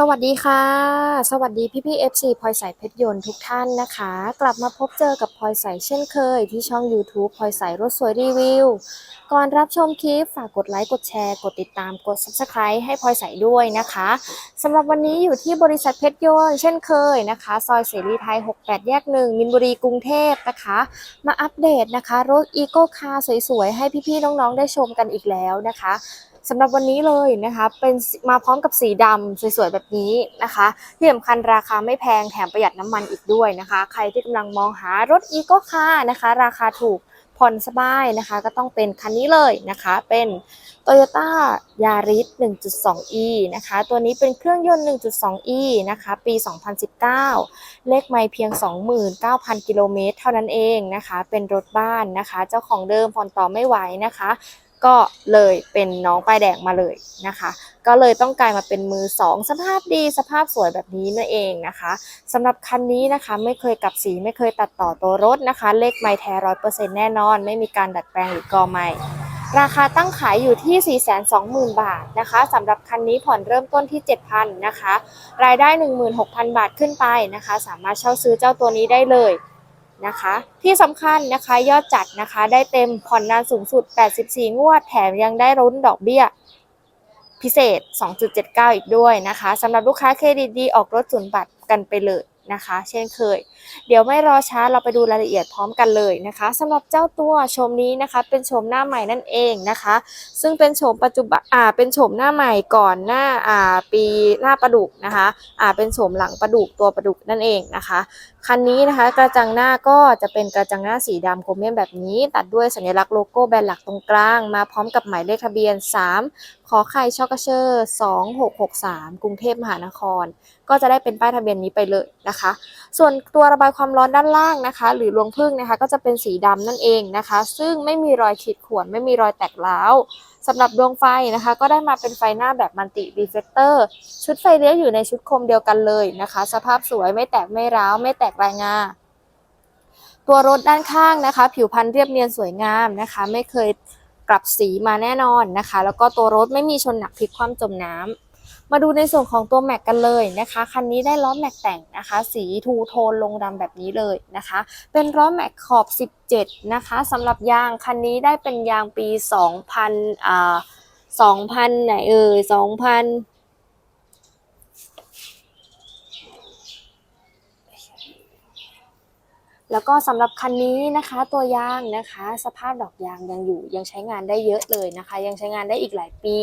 สวัสดีค่ะ สวัสดีพี่พี่ๆ FC พลอยใสเพชรยนต์ทุกท่านนะคะ กลับมาพบเจอกับพลอยใสเช่นเคย ที่ช่อง YouTube พลอยใสรถสวยรีวิว ก่อนรับชมคลิปฝากกดไลค์กดแชร์ กดติดตามกด Subscribe ให้พลอยใสด้วยนะคะสำหรับวันนี้อยู่ที่บริษัทเพชรยนต์เช่นเคยนะคะ ซอยเสรีไทย 68 แยกหนึ่งมินบุรีกรุงเทพนะคะ มาอัปเดตนะคะรถอีโก้คาร์สวยๆให้พี่ๆน้องๆได้ชมกันอีกแล้วนะคะ สำหรับวันนี้เลยนะคะ เป็นมาพร้อมกับสีดำสวยๆแบบนี้นะคะที่สำคัญราคาไม่แพงแถมประหยัดน้ำมันอีกด้วยนะคะ ใครที่กำลังมองหารถอีโก้คานะคะ ราคาถูกผ่อนสบายนะคะ ก็ต้องเป็นคันนี้เลยนะคะ เป็น Toyota Yaris 1.2e นะคะ ตัวนี้เป็นเครื่องยนต์ 1.2e นะคะ ปี 2019 เลขไม่เพียง 29,000 กิโลเมตรเท่านั้นเองนะคะ เป็นรถบ้านนะคะ เจ้าของเดิมผ่อนต่อไม่ไหวนะคะ ก็เลยเป็นน้องป้ายแดงมาเลยนะคะ ก็เลยต้องกลายมาเป็นมือสองสภาพดีสภาพสวยแบบนี้นั่นเองนะคะสำหรับคันนี้นะคะไม่เคยกลับสีไม่เคยตัดต่อตัวรถนะคะ เลขไม้แท้ร้อยเปอร์เซ็นต์แน่นอน ไม่มีการดัดแปลงหรือกอไม้ราคาตั้งขายอยู่ที่ 420,000 บาทนะคะสำหรับคันนี้ผ่อนเริ่มต้นที่ 7,000นะคะ รายได้ 16,000 บาทขึ้นไปนะคะ สามารถเช่าซื้อเจ้าตัวนี้ได้เลย นะคะ ที่สำคัญนะคะยอดจัดนะคะได้เต็มผ่อนนานสูงสุด 84 งวด แถมยังได้รุ้นดอกเบี้ยพิเศษ 2.79 อีกด้วยนะคะสำหรับลูกค้าเครดิตดีออกรถศูนย์บัตรกันไปเลย นะคะ เช่นเคย เดี๋ยวไม่รอช้าเราไปดูรายละเอียดพร้อมกันเลยนะคะสำหรับเจ้าตัวชมนี้นะคะ เป็นชมหน้าใหม่นั่นเองนะคะ ซึ่งเป็นโฉมปัจจุบันอ่าเป็นโฉมหน้าใหม่ก่อนหน้าอ่าปีหน้าประดุกนะคะอ่าเป็นโฉมหลังประดุกตัวประดุกนั่นเองนะคะคันนี้นะคะกระจังหน้าก็จะเป็นกระจังหน้าสีดำโครเมียมแบบนี้ ตัดด้วยสัญลักษณ์โลโก้แบรนด์หลักตรงกลาง มาพร้อมกับหมายเลขทะเบียน 3 ขอไข่ชอกเชอร์ 2663 กรุงเทพมหานคร ก็จะได้เป็นป้ายทะเบียนนี้ไปเลยนะคะส่วนตัวระบายความร้อนด้านล่างนะคะ หรือรวงพึ่งนะคะ ก็จะเป็นสีดำนั่นเองนะคะ ซึ่งไม่มีรอยขีดข่วนไม่มีรอยแตกร้าวสำหรับดวงไฟนะคะ ก็ได้มาเป็นไฟหน้าแบบมัลติรีเฟลเตอร์ชุดไฟเลี้ยวอยู่ในชุดโคมเดียวกันเลยนะคะ สภาพสวยไม่แตกไม่ร้าว ไม่แตกรายงาตัวรถด้านข้างนะคะ ผิวพรรณเรียบเนียนสวยงามนะคะ ไม่เคยกลับสีมาแน่นอนนะคะ แล้วก็ตัวรถไม่มีชนหนักพลิกคว่ำจมน้ำ มาดูในส่วนของตัวแม็กกันเลยนะคะ คันนี้ได้ล้อแม็กแต่งนะคะ สีทูโทนลงดำแบบนี้เลยนะคะ เป็นล้อแม็กขอบ 17 นะคะสำหรับยางคันนี้ได้เป็นยางปี 2000อ่า2,000ไหนเอ่ย2,000 แล้วก็สำหรับคันนี้นะคะตัวยางนะคะ สภาพดอกยางยังอยู่ยังใช้งานได้เยอะเลยนะคะ ยังใช้งานได้อีกหลายปี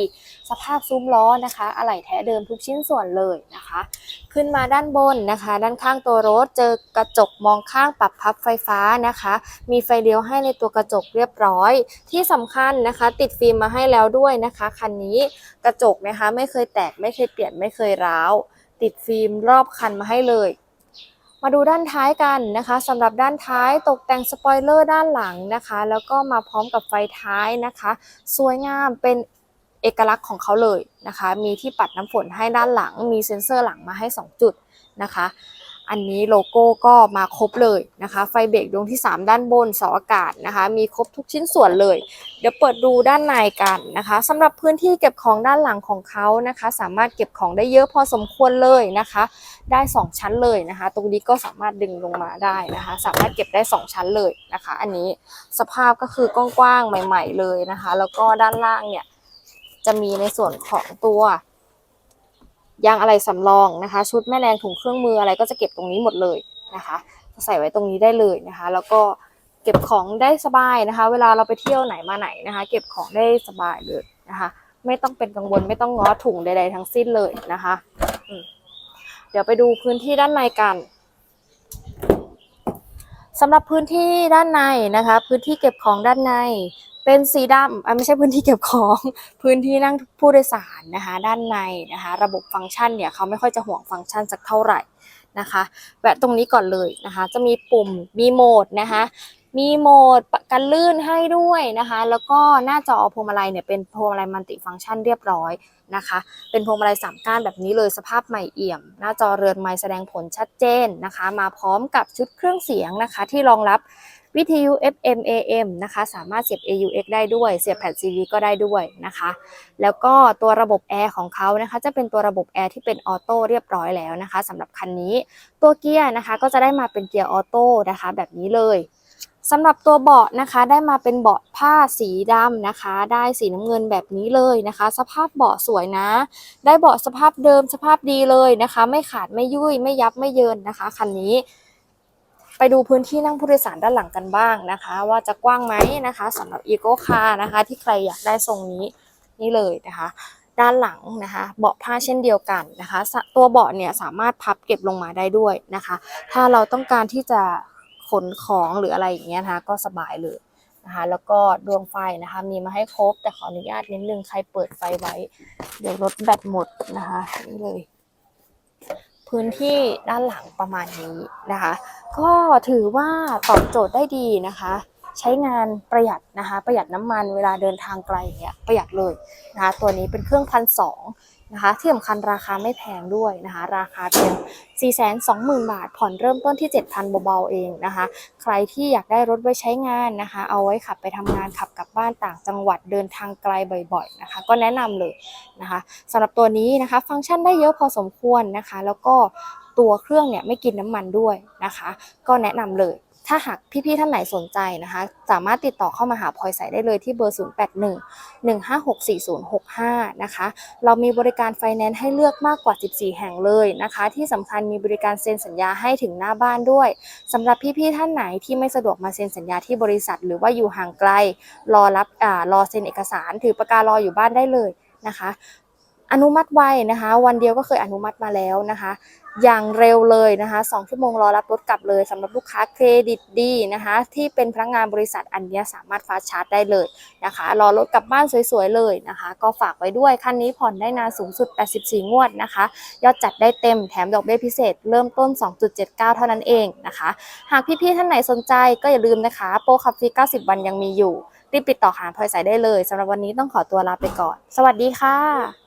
สภาพซุ้มล้อนะคะอะไหล่แท้เดิมทุกชิ้นส่วนเลยนะคะ ขึ้นมาด้านบนนะคะ ด้านข้างตัวรถเจอกระจกมองข้างปรับพับไฟฟ้านะคะ มีไฟเลี้ยวให้ในตัวกระจกเรียบร้อย ที่สำคัญนะคะ ติดฟิล์มมาให้แล้วด้วยนะคะคันนี้กระจกนะคะไม่เคยแตกไม่เคยเปลี่ยนไม่เคยร้าวติดฟิล์มรอบคันมาให้เลย มาดูด้านท้ายกันนะคะสำหรับด้านท้ายตกแต่งสปอยเลอร์ด้านหลังนะคะ แล้วก็มาพร้อมกับไฟท้ายนะคะ สวยงามเป็นเอกลักษณ์ของเขาเลยนะคะ มีที่ปัดน้ำฝนให้ด้านหลัง มีเซ็นเซอร์หลังมาให้ 2 จุดนะคะ อันนี้โลโก้ก็มาครบเลยนะคะ ไฟเบรกดวงที่ 3 ด้านบนเสาอากาศนะคะ มีครบทุกชิ้นส่วนเลย เดี๋ยวเปิดดูด้านในกันนะคะสำหรับพื้นที่เก็บของด้านหลังของเขานะคะ สามารถเก็บของได้เยอะพอสมควรเลยนะคะ ได้ 2 ชั้นเลยนะคะ ตรงนี้ก็สามารถดึงลงมาได้นะคะ สามารถเก็บได้ 2 ชั้นเลยนะคะ อันนี้สภาพก็คือกว้างๆใหม่ ๆเลยนะคะ แล้วก็ด้านล่างเนี่ยจะมีในส่วนของตัว ยางอะไรสำรองนะคะ ชุดแม่แรงถุงเครื่องมืออะไรก็จะเก็บตรงนี้หมดเลยนะคะใส่ไว้ตรงนี้ได้เลยนะคะ แล้วก็เก็บของได้สบายนะคะ เวลาเราไปเที่ยวไหนมาไหนนะคะ เก็บของได้สบายเลยนะคะ ไม่ต้องเป็นกังวลไม่ต้องง้อถุงใดๆทั้งสิ้นเลยนะคะเดี๋ยวไปดูพื้นที่ด้านในกันสำหรับพื้นที่ด้านในนะคะ พื้นที่เก็บของด้านใน เป็นสีดำอะไม่ใช่พื้นที่เก็บของพื้นที่นั่งผู้โดยสารนะคะ ด้านในนะคะ ระบบฟังก์ชันเนี่ยเขาไม่ค่อยจะห่วงฟังก์ชันสักเท่าไหร่นะคะ แวะตรงนี้ก่อนเลยนะคะ จะมีปุ่มมีโหมดนะคะ มีโหมดกันลื่นให้ด้วยนะคะ แล้วก็หน้าจอพวงมาลัยเนี่ยเป็นพวงมาลัยมัลติฟังก์ชันเรียบร้อยนะคะ เป็นพวงมาลัยสามก้านแบบนี้เลยสภาพใหม่เอี่ยม หน้าจอเรือนไม้แสดงผลชัดเจนนะคะ มาพร้อมกับชุดเครื่องเสียงนะคะ ที่รองรับ วิทยุ FM AM นะคะ สามารถเสียบ AUX ได้ด้วย เสียบแผ่น CD ก็ได้ด้วยนะคะ แล้วก็ตัวระบบแอร์ของเขานะคะ จะเป็นตัวระบบแอร์ที่เป็นออโต้เรียบร้อยแล้วนะคะสำหรับคันนี้ ตัวเกียร์นะคะก็จะได้มาเป็นเกียร์ออโต้นะคะ แบบนี้เลยสำหรับตัวเบาะนะคะได้มาเป็นเบาะผ้าสีดำนะคะ ได้สีน้ำเงินแบบนี้เลยนะคะ สภาพเบาะสวยนะ ได้เบาะสภาพเดิมสภาพดีเลยนะคะ ไม่ขาดไม่ยุ่ยไม่ยับไม่เยินนะคะคันนี้ ไปดูพื้นที่นั่งผู้โดยสารด้านหลังกันบ้างนะคะ ว่าจะกว้างไหมนะคะสำหรับ e ีโก้คาร์นะคะ ที่ใครอยากได้ทรงนี้นี่เลยนะคะ ด้านหลังนะคะ เบาะผ้าเช่นเดียวกันนะคะสะตัวเบาะเนี่ยสามารถพับเก็บลงมาได้ด้วยนะคะ ถ้าเราต้องการที่จะขนของหรืออะไรอย่างเงี้ยนะคะก็สบายเลยนะคะแล้วก็ดวงไฟนะคะ มีมาให้ครบแต่ขออนุญาตนิดนึงใครเปิดไฟไว้ เดี๋ยวรถแบตหมดนะคะนี่เลย พื้นที่ด้านหลังประมาณนี้นะคะ ก็ถือว่าตอบโจทย์ได้ดีนะคะ ใช้งานประหยัดนะคะ ประหยัดน้ำมันเวลาเดินทางไกลเนี่ยประหยัดเลยนะคะตัวนี้เป็นเครื่องพันสอง นะคะ ที่สำคัญราคาไม่แพงด้วยนะคะ ราคาเพียง 420,000 บาท ผ่อนเริ่มต้นที่ 7,000 เบาๆเองนะคะ ใครที่อยากได้รถไว้ใช้งานนะคะ เอาไว้ขับไปทำงานขับกลับบ้านต่างจังหวัดเดินทางไกลบ่อยๆนะคะ ก็แนะนำเลยนะคะสำหรับตัวนี้นะคะ ฟังก์ชันได้เยอะพอสมควรนะคะ แล้วก็ตัวเครื่องเนี่ยไม่กินน้ำมันด้วยนะคะ ก็แนะนำเลย ถ้าหากพี่ๆท่านไหนสนใจนะคะ สามารถติดต่อเข้ามาหาพลอยใสได้เลยที่เบอร์ 081 1564065 นะคะ เรามีบริการไฟแนนซ์ให้เลือกมากกว่า 14 แห่งเลยนะคะ ที่สำคัญมีบริการเซ็นสัญญาให้ถึงหน้าบ้านด้วยสำหรับพี่ๆท่านไหนที่ไม่สะดวกมาเซ็นสัญญาที่บริษัท หรือว่าอยู่ห่างไกล รอรับอ่ารอเซ็นเอกสาร ถือประการออยู่บ้านได้เลยนะคะ อนุมัติไวนะคะ วันเดียวก็เคยอนุมัติมาแล้วนะคะ อย่างเร็วเลยนะคะ2ชั่วโมงรอรับรถกลับเลยสำหรับลูกค้าเครดิตดีนะคะ ที่เป็นพนักงานบริษัทอันนี้สามารถฟาชาร์จได้เลยนะคะ รอรถกลับบ้านสวยๆเลยนะคะ ก็ฝากไว้ด้วยคันนี้ผ่อนได้นานสูงสุด 84 งวดนะคะ ยอดจัดได้เต็มแถมดอกเบี้ยพิเศษ เริ่มต้น 2.79 เท่านั้นเองนะคะ หากพี่ๆท่านไหนสนใจก็อย่าลืมนะคะ โปรขับฟรี 90 วันยังมีอยู่รีบติดต่อหาพลอยสายได้เลยสำหรับวันนี้ต้องขอตัวลาไปก่อน สวัสดีค่ะ